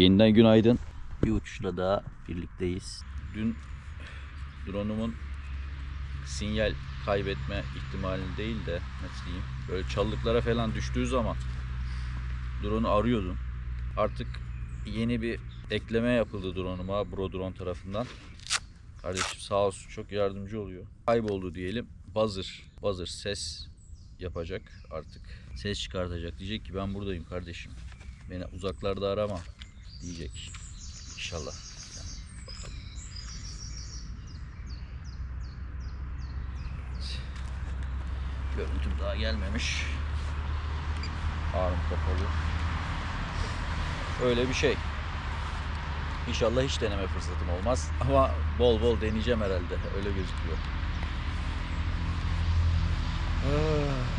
Yeniden günaydın. Bir uçuşla daha birlikteyiz. Dün drone'umun sinyal kaybetme ihtimalini değil de nasıl diyeyim böyle çalılıklara falan düştüğü zaman drone'u arıyordum. Artık yeni bir ekleme yapıldı drone'uma Bro Drone tarafından. Kardeşim sağ olsun çok yardımcı oluyor. Kayboldu diyelim. Buzzer, buzzer ses yapacak artık. Ses çıkartacak. Diyecek ki ben buradayım kardeşim. Beni uzaklarda arama diyecek. İnşallah. Yani. Görüntüm daha gelmemiş. Ağrım kapalı. Öyle bir şey. İnşallah hiç deneme fırsatım olmaz. Ama bol bol deneyeceğim herhalde. Öyle gözüküyor. Ah.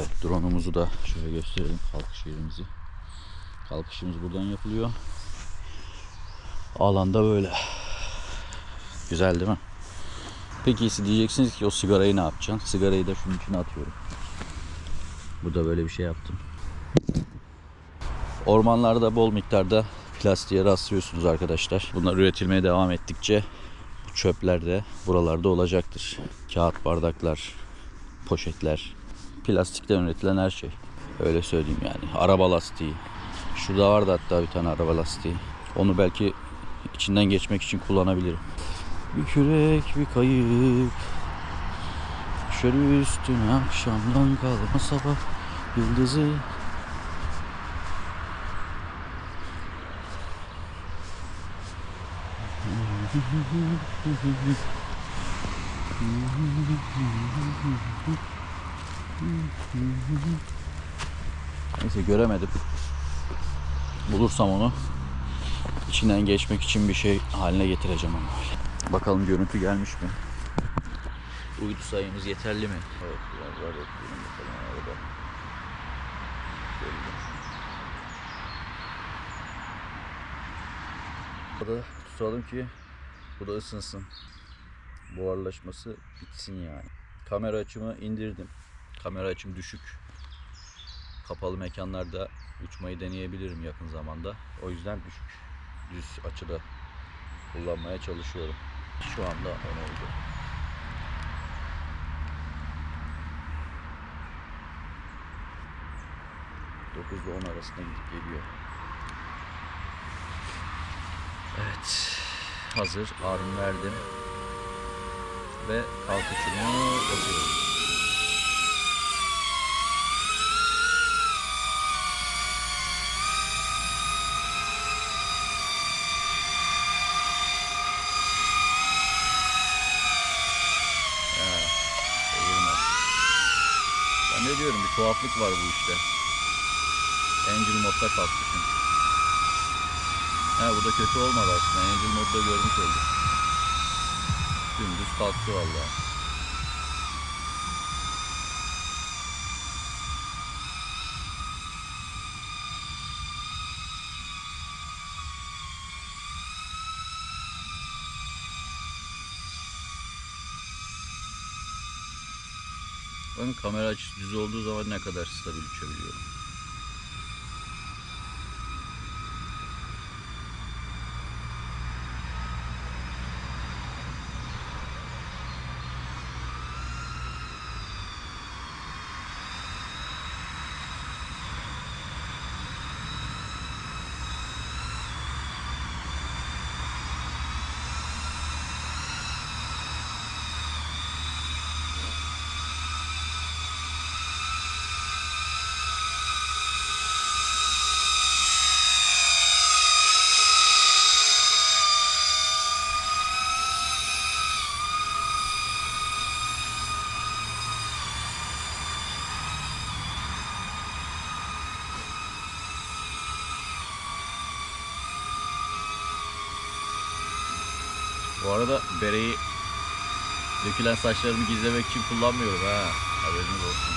Evet drone'umuzu da şöyle gösterelim kalkış yerimizi. Kalkışımız buradan yapılıyor. Alanda böyle. Güzel değil mi? Peki siz diyeceksiniz ki o sigarayı ne yapacaksın? Sigarayı da şunun içine atıyorum. Burada böyle bir şey yaptım. Ormanlarda bol miktarda plastiğe rastlıyorsunuz arkadaşlar. Bunlar üretilmeye devam ettikçe çöpler de buralarda olacaktır. Kağıt bardaklar, poşetler, plastikten üretilen her şey. Öyle söyleyeyim yani. Araba lastiği. Şurada vardı hatta bir tane araba lastiği. Onu belki içinden geçmek için kullanabilirim. Bir kürek bir kayıp. Düşer üstüne akşamdan kalma sabah yıldızı. Neyse göremedim. Bulursam onu içinden geçmek için bir şey haline getireceğim ama. Bakalım görüntü gelmiş mi? Uydu sayımız yeterli mi? Evet biraz daha bekleyelim bakalım arada. Burada tutalım ki bu da ısınsın. Buharlaşması bitsin yani. Kamera açımı indirdim. Kamera açım düşük kapalı mekanlarda uçmayı deneyebilirim yakın zamanda. O yüzden düşük düz açıda kullanmaya çalışıyorum. Şu anda on oldu. Dokuzla on arasında gidip geliyor. Evet. Hazır. Arm verdim. Ve kalkışımı yapıyorum. Eğilmez. Ben ne diyorum bir tuhaflık var bu işte. Angel modda kalkmışım. He bu da kötü olmadı aslında. Angel modda görmüş olduk. Dümdüz kalktı vallahi. Bakın kamera açısı düz olduğu zaman ne kadar stabil uçabiliyorum. Bu arada bereyi Dökülen saçlarımı gizlemek için kullanmıyorum ha. Haberiniz olsun.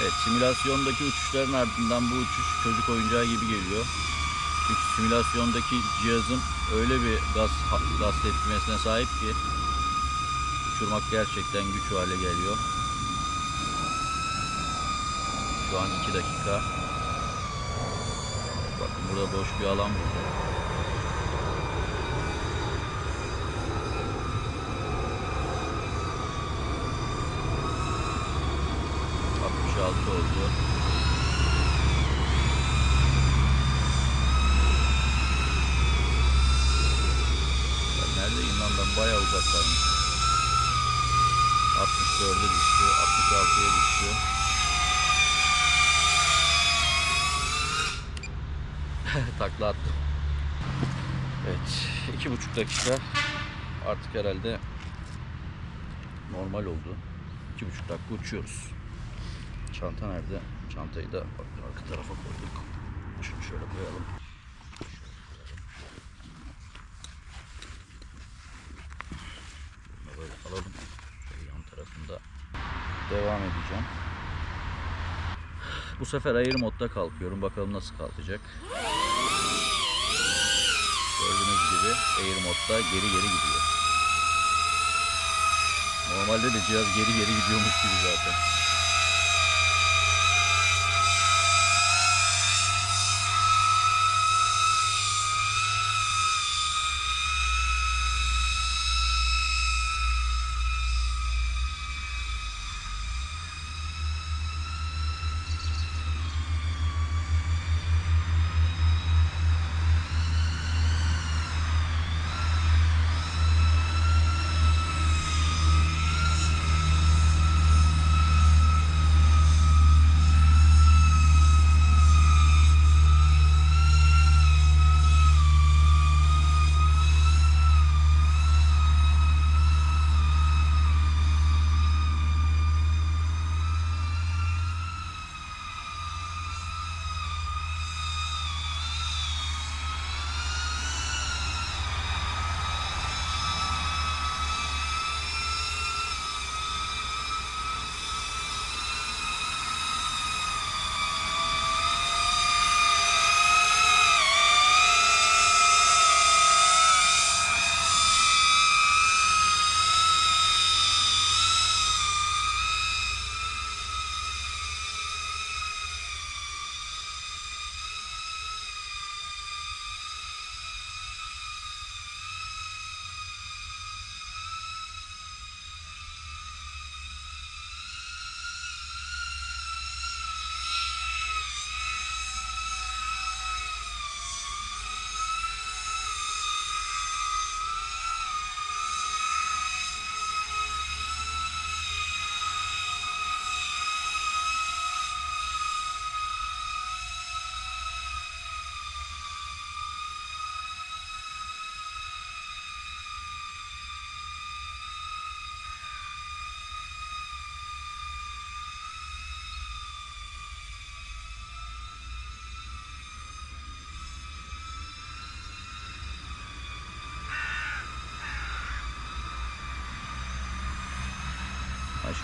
Evet simülasyondaki uçuşların ardından bu uçuş çocuk oyuncağı gibi geliyor. Çünkü simülasyondaki cihazım öyle bir gaz gaz tepkimesine sahip ki uçurmak gerçekten güç hale geliyor. Şu an 2 dakika. Bakın burada boş bir alan buldum. Altı oldu. Ben neredeyim lan ben bayağı uzaktayım. 64'e düştü, 66'ya düştü. Takla attım. Evet, iki buçuk dakika artık herhalde normal oldu. İki buçuk dakika uçuyoruz. Çanta nerede? Çantayı da arka tarafa koyduk. Şunu şöyle koyalım. Bunu böyle alalım. Şöyle yan tarafında devam edeceğim. Bu sefer air modda kalkıyorum. Bakalım nasıl kalkacak. Gördüğünüz gibi air modda geri geri gidiyor. Normalde de cihaz geri geri gidiyormuş gibi zaten.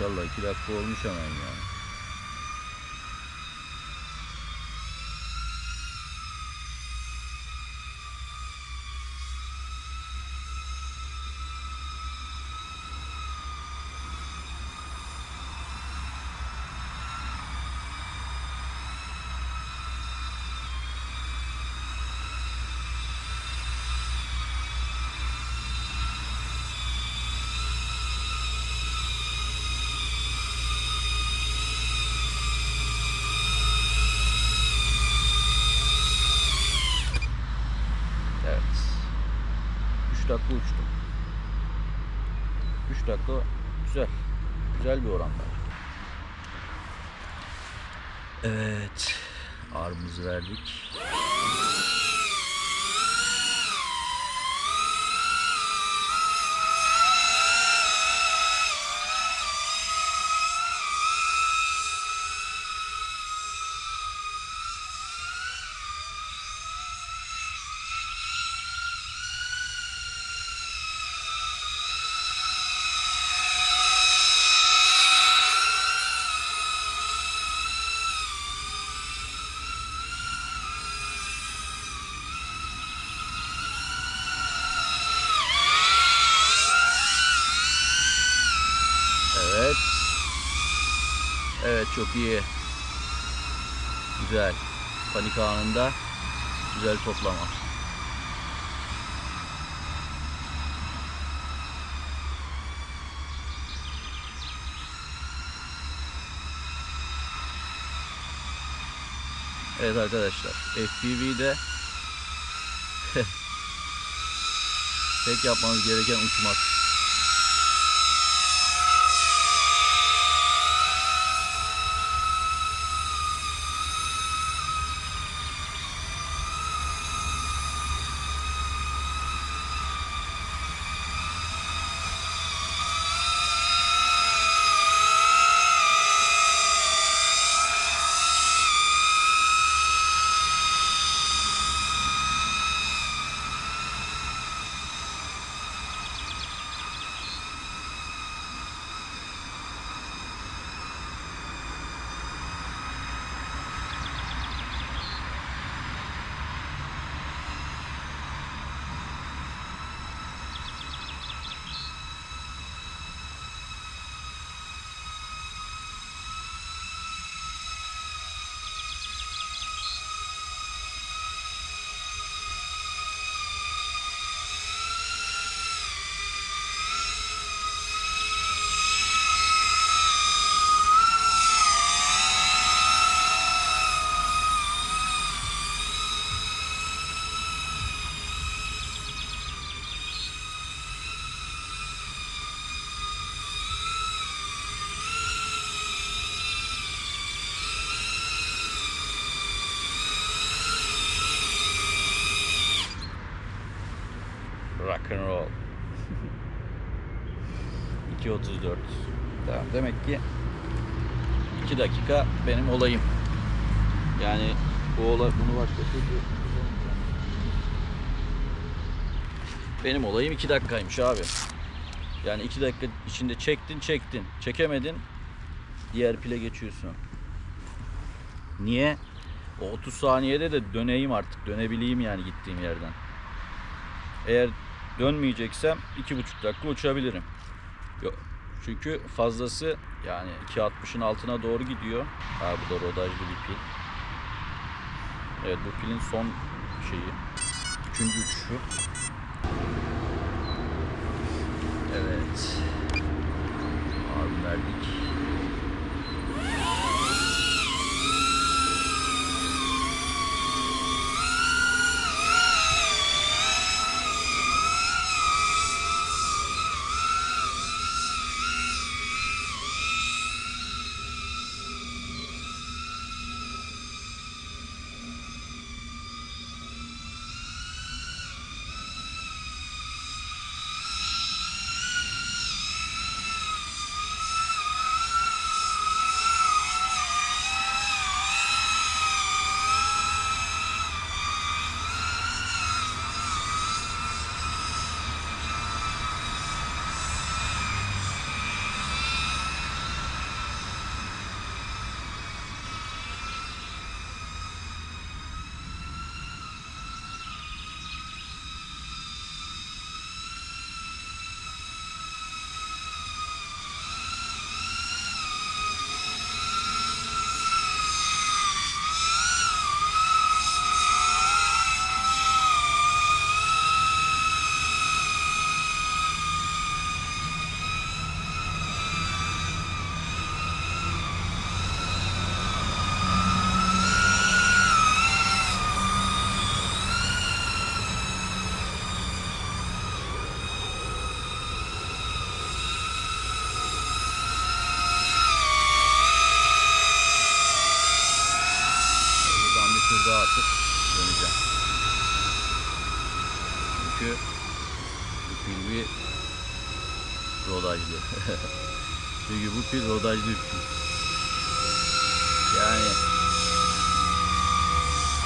Maşallah 2 dakika olmuş hemen ya. Evet. 3 dakika uçtum. 3 dakika güzel. Güzel bir oran var. Evet. Ağrımızı verdik. Çok iyi. Güzel. Panik anında güzel toplama. Evet arkadaşlar FPV'de tek yapmanız gereken uçmak. Ki 2 dakika benim olayım. Yani bu olay bunu başka türlü benim olayım 2 dakikaymış abi. Yani 2 dakika içinde çektin çektin. Çekemedin diğer pile geçiyorsun. Niye? O 30 saniyede de döneyim artık. Dönebileyim yani gittiğim yerden. Eğer dönmeyeceksem 2,5 dakika uçabilirim. Çünkü fazlası yani 2.60'ın altına doğru gidiyor. Ha bu da rodajlı bir pil. Evet bu pilin son şeyi. Üçüncü uçuşu. Evet. Abi verdik. Pil rodajlı bir pil. Yani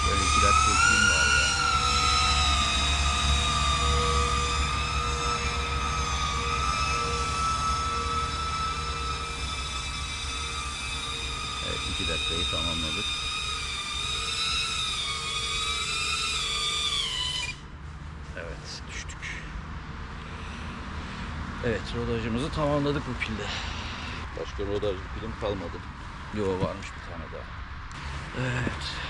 böyle iki dakika uçayım var ya. Evet iki dakikayı tamamladık. Düştük. Evet rodajımızı tamamladık bu pilde. Başka rodajlı pilim kalmadı. Yo varmış bir tane daha. Evet.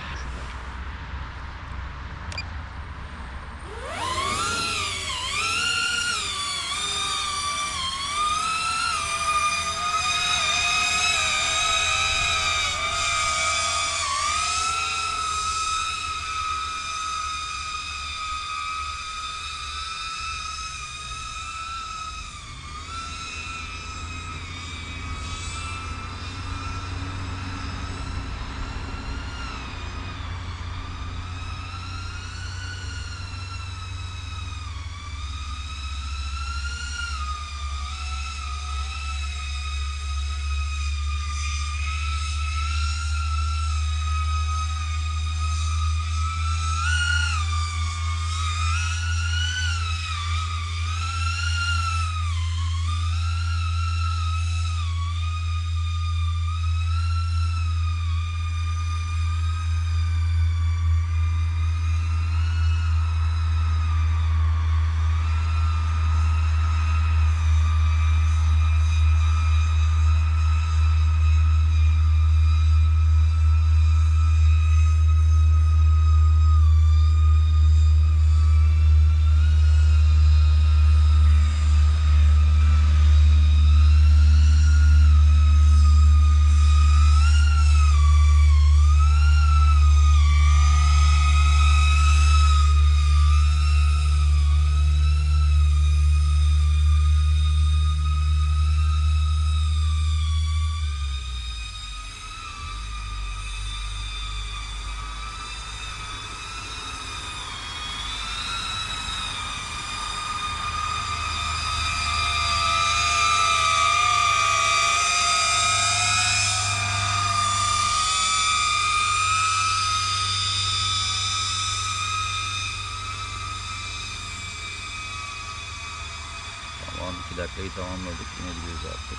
Tamam 2 dakikayı tamamladık. İnebiliriz artık.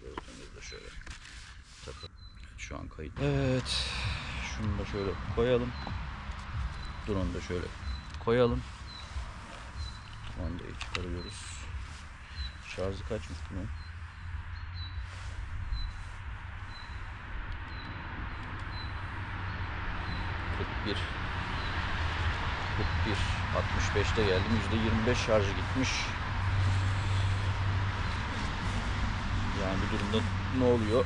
Gözlerimizi de şöyle takıp şu an kayıt. Evet. Şunu koyalım. Drone'u da şöyle koyalım. Kumandayı çıkarıyoruz. Şarjı kaçmış bunun? Bir. 41 65'te geldim. %25 şarjı gitmiş. Yani bu durumda ne oluyor?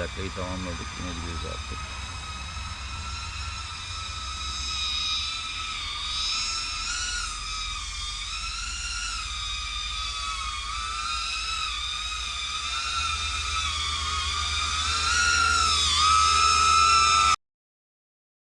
Tamam 2 dakikayı tamamladık. İnebiliriz artık.